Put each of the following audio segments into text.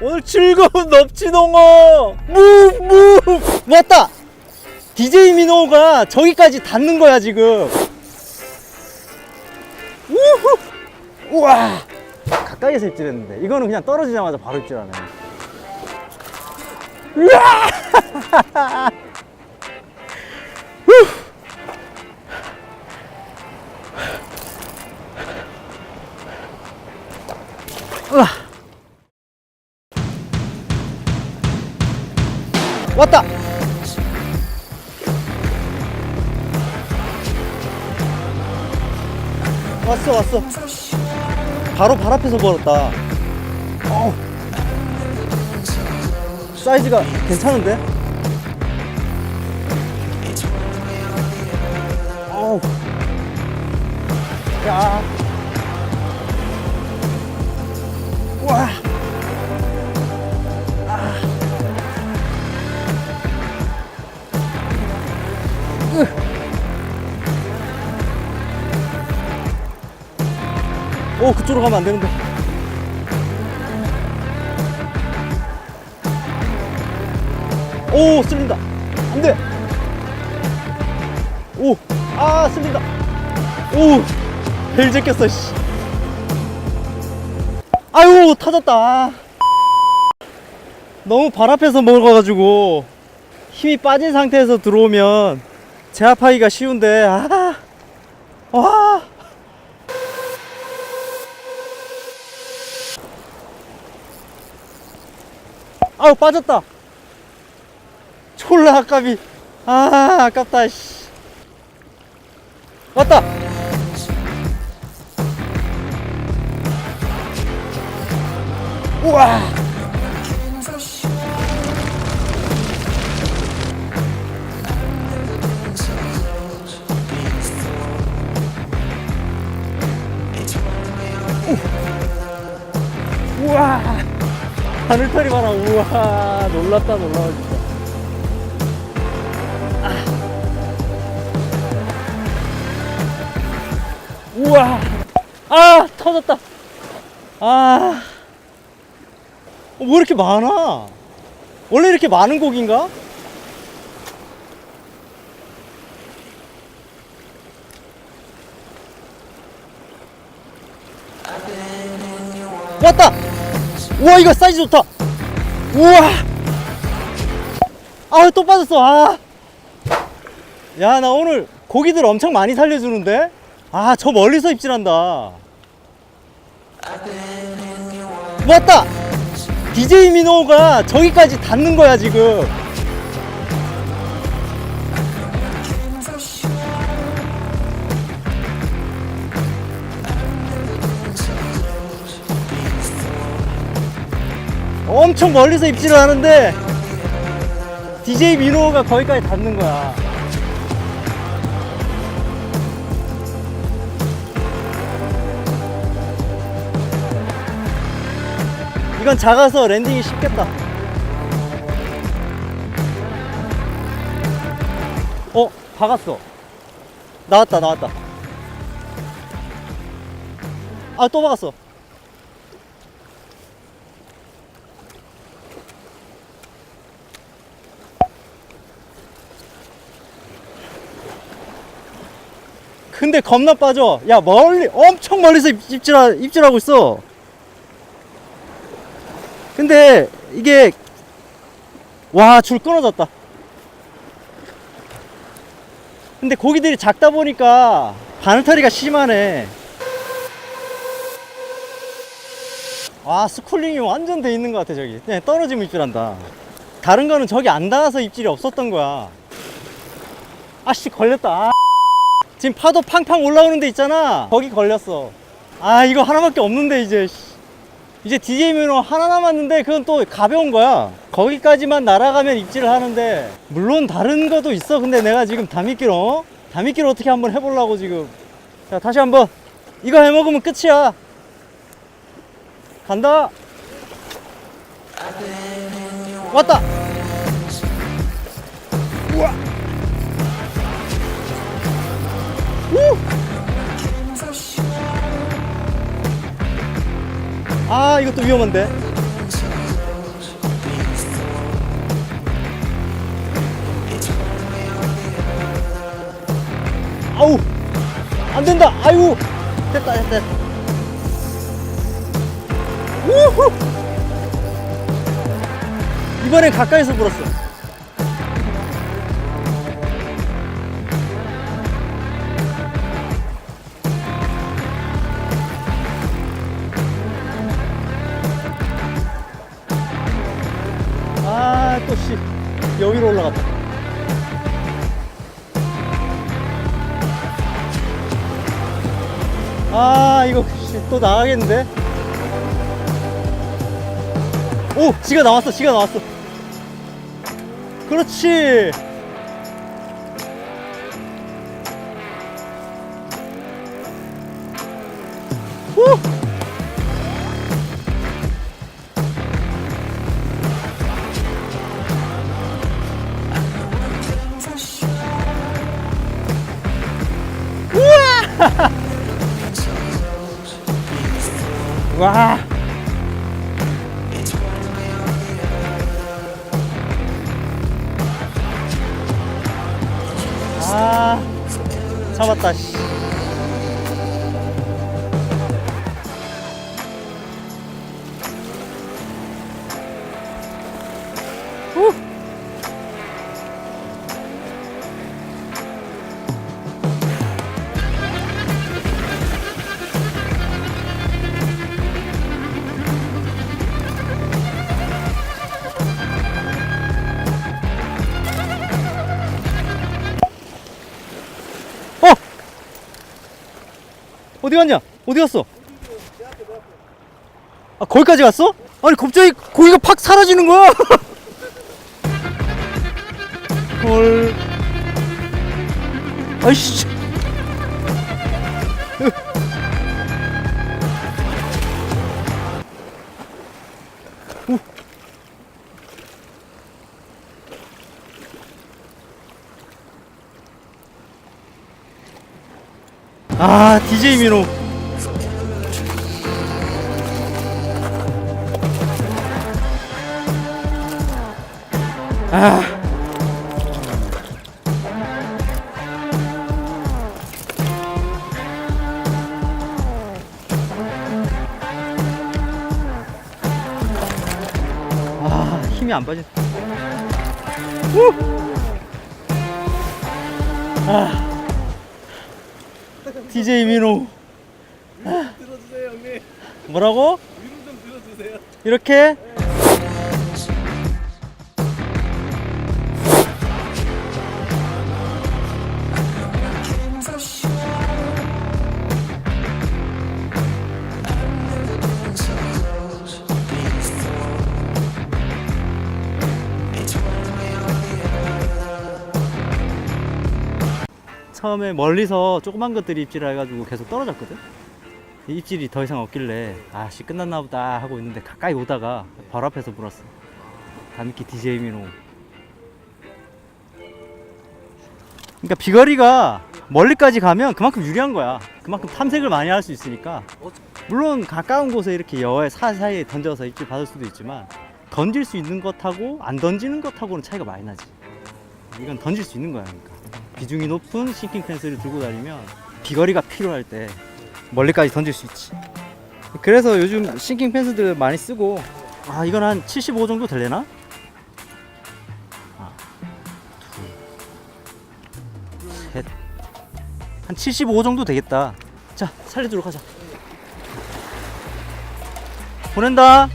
오늘 즐거운 넙치동어. 무브 무브. 왔다. DJ 민호가 저기까지 닿는 거야 지금. 우후. 우와. 가까이서 입질했는데. 이거는 그냥 떨어지자마자 바로 입질하네. 우와 우와 왔다 왔어 왔어 바로 발 앞에서 걸었다 어우. 사이즈가 괜찮은데? 어우. 야. 와. 오 그쪽으로 가면 안 되는데. 오 쓸린다. 안돼. 오아 쓸린다. 오 벨 제꼈어 씨. 아유 터졌다. 아. 너무 발 앞에서 먹어가지고 힘이 빠진 상태에서 들어오면 제압하기가 쉬운데 아 와. 아우 빠졌다. 졸라 아깝이. 아 아깝다 씨. 왔다. 우와 하늘털이 봐라. 우와 놀랐다 놀라워 진짜. 아. 우와. 아 터졌다. 아. 어, 뭐 이렇게 많아? 원래 이렇게 많은 고기인가? 왔다 우와 이거 사이즈 좋다. 우와. 아또 빠졌어. 아. 야 나 오늘 고기들 엄청 많이 살려주는데? 아 저 멀리서 입질한다. 왔다. DJ 민호가 저기까지 닿는 거야 지금 엄청 멀리서 입질을 하는데 DJ 민호가 거기까지 닿는 거야. 이건 작아서 랜딩이 쉽겠다. 어, 박았어. 나왔다, 나왔다. 아, 또 박았어. 근데 겁나 빠져. 야, 멀리, 엄청 멀리서 입- 입질하, 입질하고 있어. 근데 이게, 와, 줄 끊어졌다. 근데 고기들이 작다 보니까 바늘타리가 심하네. 와, 스쿨링이 완전 돼 있는 것 같아, 저기. 그냥 떨어지면 입질한다. 다른 거는 저기 안 닿아서 입질이 없었던 거야. 아씨, 걸렸다. 아. 지금 파도 팡팡 올라오는 데 있잖아. 거기 걸렸어. 아 이거 하나밖에 없는데 이제 씨. 이제 DJ 미너 하나 남았는데 그건 또 가벼운 거야. 거기까지만 날아가면 입질을 하는데. 물론 다른 것도 있어. 근데 내가 지금 다미끼로 어? 다미끼로 어떻게 한번 해보려고 지금. 자 다시 한번. 이거 해먹으면 끝이야. 간다. 왔다 아 이것도 위험한데. 아우 안된다. 아유 됐다 됐다. 우후! 이번엔 가까이서 불었어. 아 이거 씨, 또 나가겠는데? 오 지가 나왔어 지가 나왔어. 그렇지 잡았다 씨. 어디 갔냐? 어디 갔어? 아, 거기까지 갔어? 아니, 갑자기 고기가 팍 사라지는 거야! 헐. 아이씨. 아, DJ 민호. 아. 아, 힘이 안 빠져. 후! 아. DJ 민호. 들어주세요 형님 뭐라고? 위로 좀 들어주세요 이렇게? 처음에 멀리서 조그만 것들이 입질을 해가지고 계속 떨어졌거든? 이 입질이 더 이상 없길래 아씨 끝났나 보다 하고 있는데 가까이 오다가 바로 앞에서 물었어. 다미키 DJ 민호. 그러니까 비거리가 멀리까지 가면 그만큼 유리한 거야. 그만큼 탐색을 많이 할 수 있으니까. 물론 가까운 곳에 이렇게 여에 사이사이에 던져서 입질 받을 수도 있지만 던질 수 있는 것하고 안 던지는 것하고는 차이가 많이 나지. 이건 던질 수 있는 거야 그러니까 비중이 높은 싱킹 펜스를 들고 다니면 비거리가 필요할 때 멀리까지 던질 수 있지. 그래서 요즘 싱킹 펜스들 많이 쓰고 아 이건 한 75 정도 될래나? 하나, 둘, 셋. 한 75 정도 되겠다. 자 살려주러 가자. 보낸다.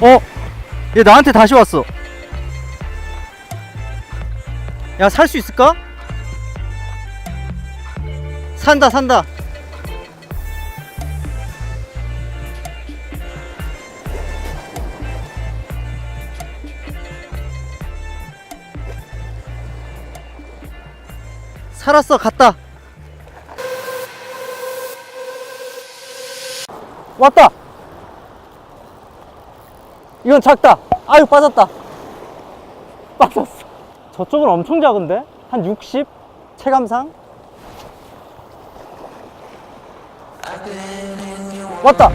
어? 얘 나한테 다시 왔어. 야, 살 수 있을까? 산다, 산다. 살았어, 갔다. 왔다. 이건 작다. 아유 빠졌다. 빠졌어. 저쪽은 엄청 작은데? 한 60? 체감상? 왔다.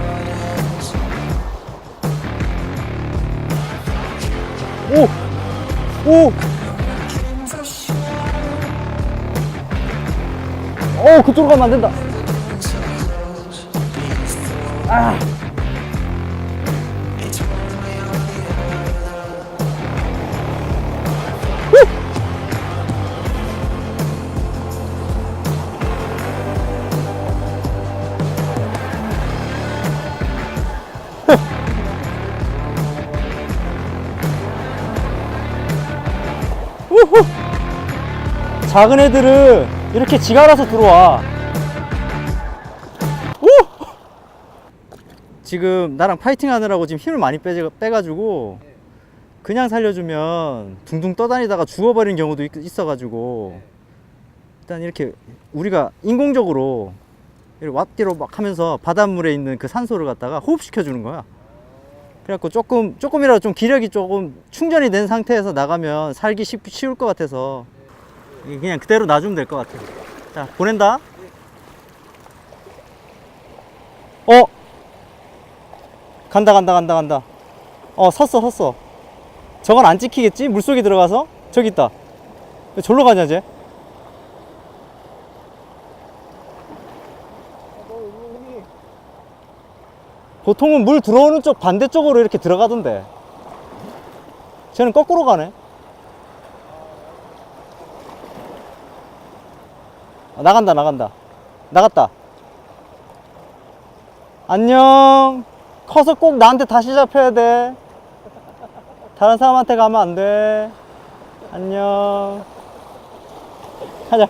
오, 오. 오, 그쪽으로 가면 안 된다. 아. 작은 애들은 이렇게 지가 알아서 들어와. 우! 지금 나랑 파이팅 하느라고 지금 힘을 많이 빼, 빼가지고 그냥 살려주면 둥둥 떠다니다가 죽어버리는 경우도 있- 있어가지고 일단 이렇게 우리가 인공적으로 왓디로 막 하면서 바닷물에 있는 그 산소를 갖다가 호흡시켜 주는 거야. 그래갖고 조금 조금이라도 좀 기력이 조금 충전이 된 상태에서 나가면 살기 쉽, 쉬울 것 같아서 그냥 그대로 놔주면 될 것 같아요. 자 보낸다. 어 간다 간다 간다 간다. 어 섰어 섰어. 저건 안 찍히겠지? 물속에 들어가서 저기 있다. 왜 절로 가냐 쟤? 보통은 물 들어오는 쪽 반대쪽으로 이렇게 들어가던데. 쟤는 거꾸로 가네. 아, 나간다, 나간다. 나갔다. 안녕. 커서 꼭 나한테 다시 잡혀야 돼. 다른 사람한테 가면 안 돼. 안녕. 가자.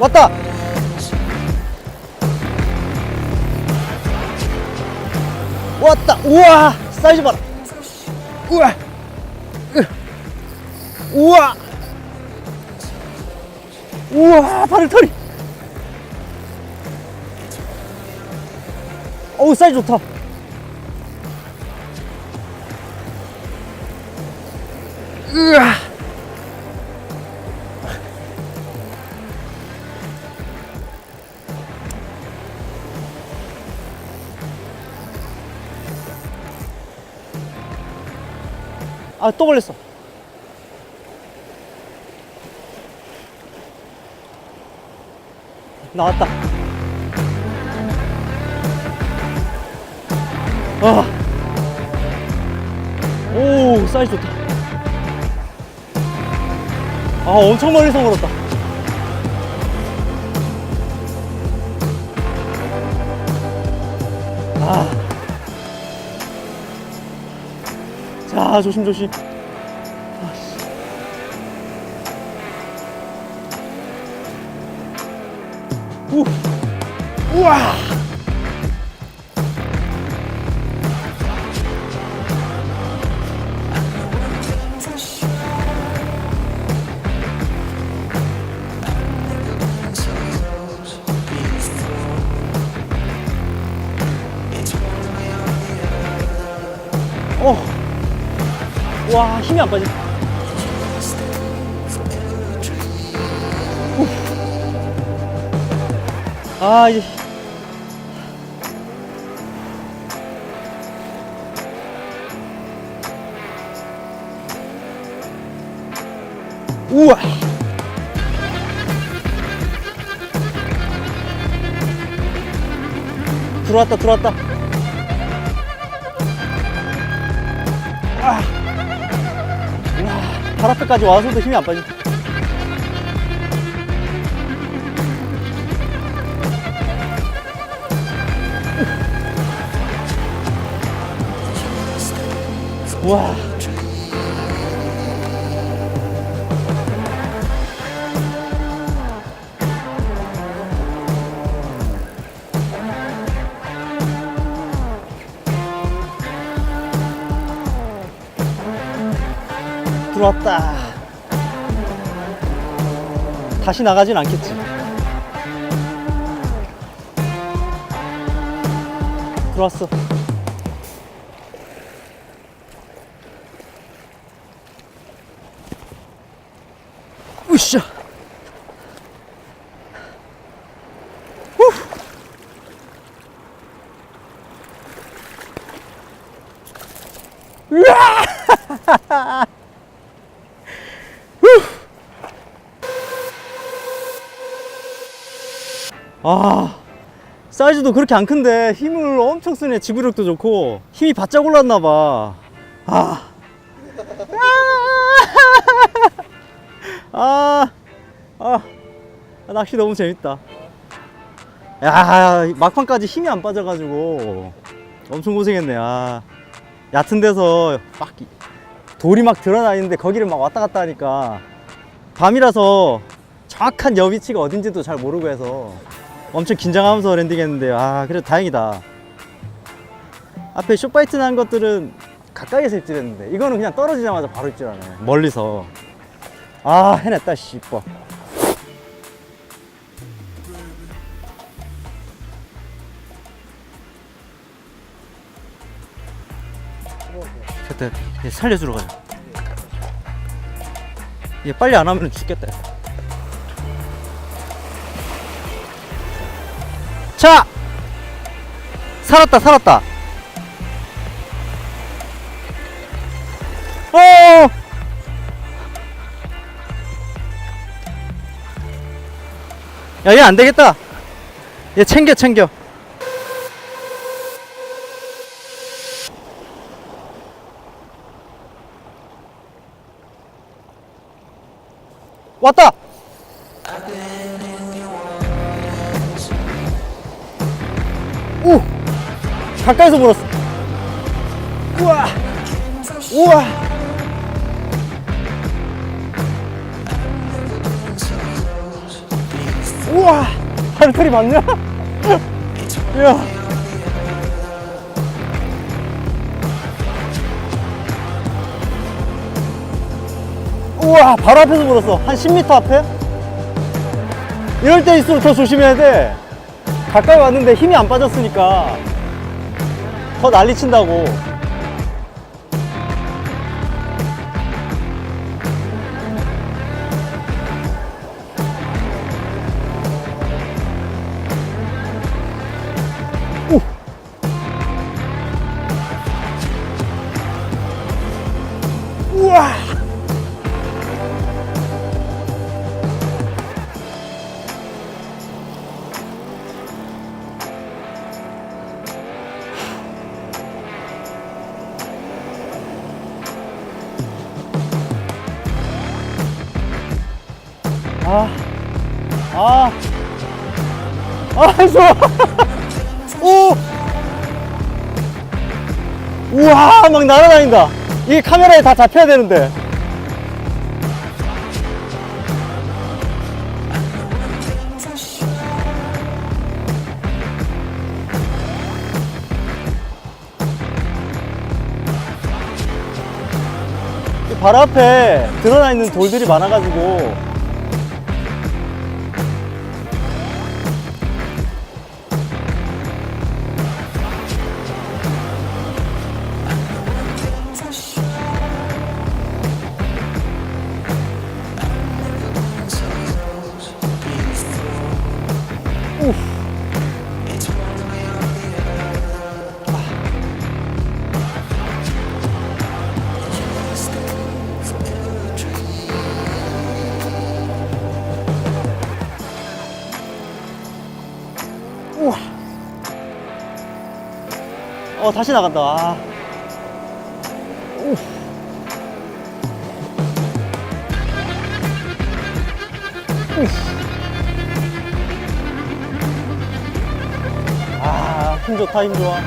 왔다! 왔다! 우와! 사이즈 봐라! 우와! 으. 우와! 우와! 바늘 털이! 어우, 사이즈 좋다! 으아! 아, 또 걸렸어. 나왔다. 아. 오, 사이즈 좋다. 아, 엄청 멀리서 걸었다. 자, 조심 조심. 우, 우와! 와, 힘이 안 빠져. 우. 아, 이제. 우와. 들어왔다, 들어왔다. 발 앞에까지 와서도 힘이 안 빠져. 와. 들어왔다. 다시 나가진 않겠지. 들어왔어. 사이즈도 그렇게 안 큰데 힘을 엄청 쓰네. 지구력도 좋고 힘이 바짝 올랐나 봐. 아. 아. 아. 아, 낚시 너무 재밌다. 야, 막판까지 힘이 안 빠져가지고 엄청 고생했네. 아, 얕은 데서 막 이- 돌이 막 드러나있는데 거기를 막 왔다 갔다 하니까 밤이라서 정확한 여 위치가 어딘지도 잘 모르고 해서 엄청 긴장하면서 랜딩했는데 아, 그래도 다행이다. 앞에 쇼파이트 난 것들은 가까이에서 입질했는데 이거는 그냥 떨어지자마자 바로 입질하네. 멀리서. 아, 해냈다, 씨, 이뻐. 됐다. 얘 살려주러 가자. 얘 빨리 안 하면 죽겠다. 자! 살았다, 살았다. 어! 야, 얘 안 되겠다. 얘 챙겨, 챙겨. 왔다! 오! 가까이서 물었어. 우와! 우와! 우와! 하늘털이 맞냐? 야! 우와! 바로 앞에서 물었어. 한 10m 앞에? 이럴 때일수록 더 조심해야 돼. 가까이 왔는데 힘이 안 빠졌으니까 더 난리 친다고. 막 날아다닌다. 이게 카메라에 다 잡혀야 되는데. 이 바로 앞에 드러나 있는 돌들이 많아가지고 어, 다시 나간다. 아. 아, 힘 좋다, 힘 좋아.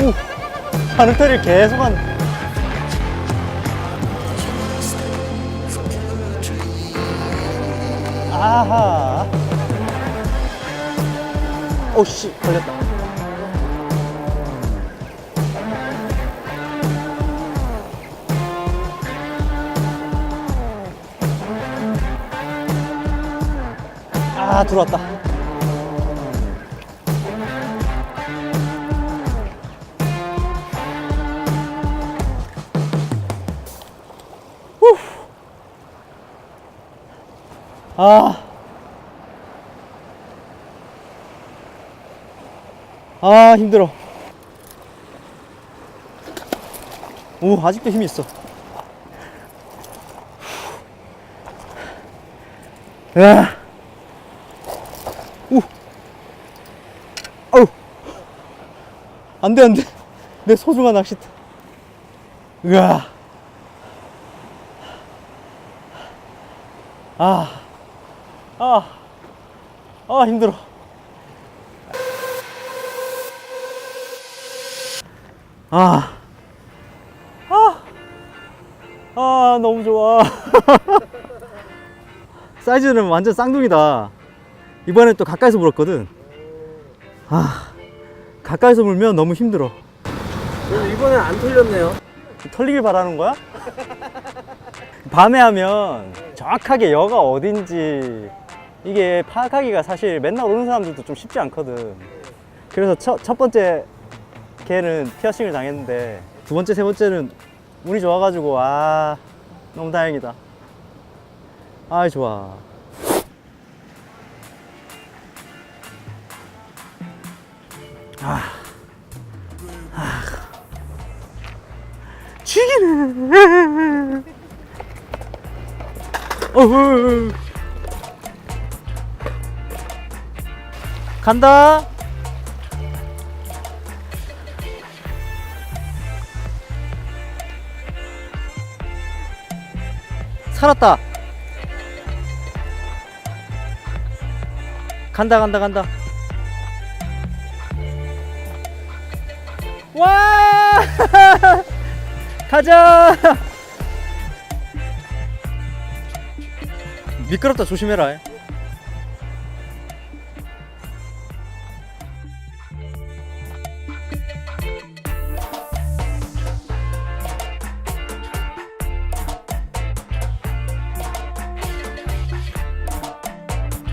우. 하늘털이 계속 한. 아하. 오씨, 걸렸다. 아, 들어왔다. 아. 아, 힘들어. 오, 아직도 힘이 있어. 야. 오. 아우. 안 돼, 안 돼. 내 소중한 낚싯대. 으아. 아. 아. 아, 힘들어. 아. 아. 아, 너무 좋아. 사이즈는 완전 쌍둥이다. 이번엔 또 가까이서 물었거든. 아. 가까이서 물면 너무 힘들어. 이번엔 안 털렸네요. 털리길 바라는 거야? 밤에 하면 정확하게 여가 어딘지 이게 파악하기가 사실 맨날 오는 사람들도 좀 쉽지 않거든. 그래서 첫, 첫 번째 개는 피어싱을 당했는데 두 번째, 세 번째는 운이 좋아가지고 아 너무 다행이다. 아 좋아. 죽이네. 어후. 간다. 살았다. 간다 간다 간다. 와! 가자! 미끄럽다 조심해라.